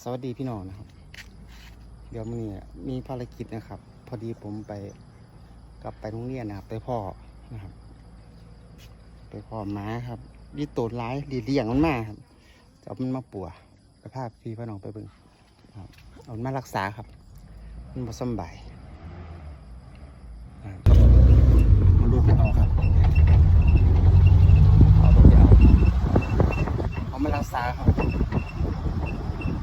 สวัสดีพี่น้องนะครับ เดี๋ยวมันนี่มีภารกิจนะครับ พอดีผมไปกลับไปโรงเรียนนะครับไปพ่อนะครับ ไปพ่อม้าครับดีโตดร้ายดีเลี้ยงมันมาครับจะเอามันมาปัวไปพาพี่พี่น้องไปเบิ่งเอามันมารักษาครับ มันบ่สำบายอ่ามาดูไปเอาครับเอาไปเอาเอามารักษาครับ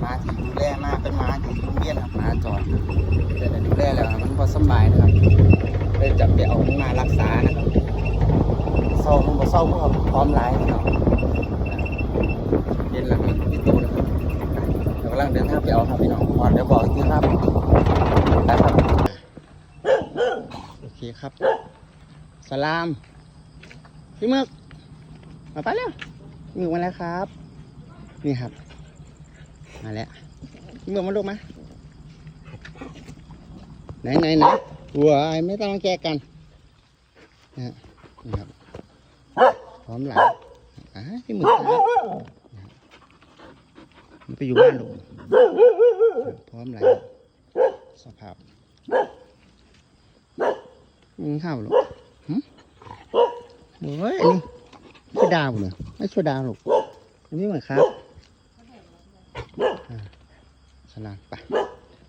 ม้าที่ ดูแลมากเป็นม้าที่โรงเรียนครับม้าจอดแต่ได้ดูแลแล้วมันพอสำบายนะครับเลยจะไปเอามันมารักษานะครับเศร้ามันก็เศร้าเพราะพร้อมร้ายนะครับเย็นแล้วครับพี่ตูนะครับเดี๋ยวกำลังเดินทางไปเอาครับพี่น้องก่อนเดี๋ยวบอกอีกทีครับนะครับโอเคครับสลามพี่มึกมาไปเร็วพี่มึกมาแล้วครับ นี่ครับ มาแล้ว พี่เมืองมาลูกมาไหนไหนไหนวัวไอ้ไม่ต้องแกะกันนะครับพร้อมหลังอะพี่หมึกมันไปอยู่บ้านลูกพร้อมหลังสภาพมึงข้าวลูกหึเฮ้ยนนี้ช่วยดาวเหรอไม่ช่วยดาวลูกอันนี้เหมือนครับ สลามไป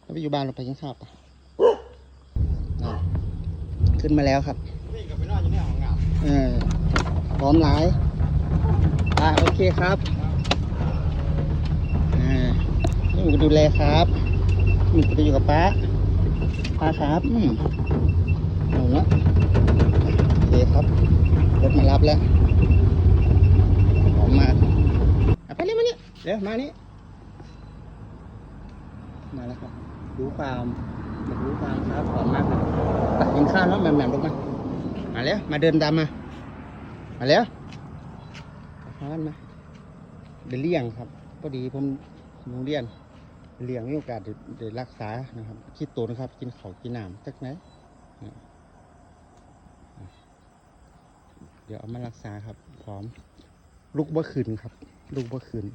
เราไปอยู่บ้านเราไปกินข้าวไปนั่นขึ้นมาแล้วครับนี่ก็ไปนอนอยู่ในห้องน้เออพร้อมหลายอ่าโอเคครับอ่านี่มึงก็ดูแลครับมึงก็ไปอยู่กับป้าป้าครับอืมเอาละโอเคครับรถมารับแล้วพร้อมมากอะไปเร็วมานี่เร็วมานี่ มาแล้วครับ รู้ความอยากรู้ความครับขอบมากครับไปกินข้าวแล้วแหม่มแหม่มลงมา มาแล้ว มาเดินตามมา มาแล้วพานมาเดี๋ยวเลี้ยงครับพอดีผมโรงเรียนเลี้ยงมีโอกาสได้ได้รักษานะครับ คิดโตนะครับ กินข้าวกินน้ำจักไหนเดี๋ยวเอามารักษาครับ พร้อม ลูกบ่ขืนครับ ลูกบ่ขืน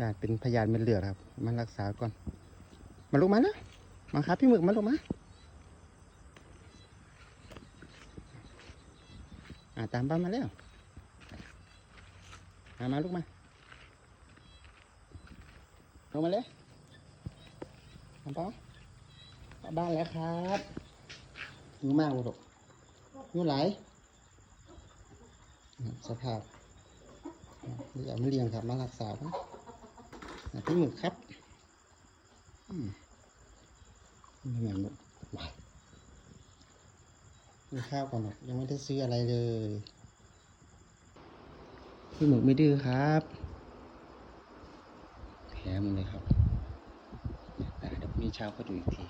ญาติเป็นพยานเป็นเหลือครับมารักษาก่อน มาลูกมานะมาครับพี่หมึกมาลูกมาอ่าตามป้ามาแล้วมามาลูกมาลงมาเลยตามป้าบ้านแล้วครับหิวมากเลยลูกหิวไหลสภาพเดี๋ยวเอามาเลี้ยงครับมารักษาครับอะ พี่หมึกครับอืมไม่เหมือนหมึกหวานกินข้าวก่อนหรอกยังไม่ได้ซื้ออะไรเลย พี่หมึกไม่ดื้อครับแถมเลยครับอ่เดี๋ยวพรุ่งนี้เช้าก็ดูอีกที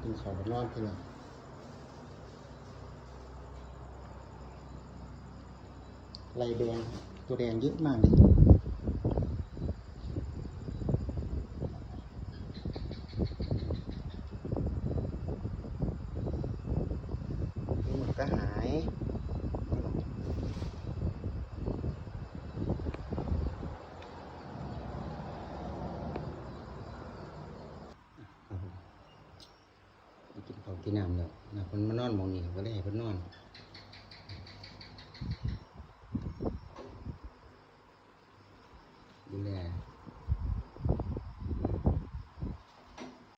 กินข้าวกับนอนไปเลยลายแดง ตัวแดงเยอะมากเลยนี่มันก็หายไปกินข้าวกินน้ำแล้วนะคนมานอนหมองนี่ก็เลยให้เพิ่นนอน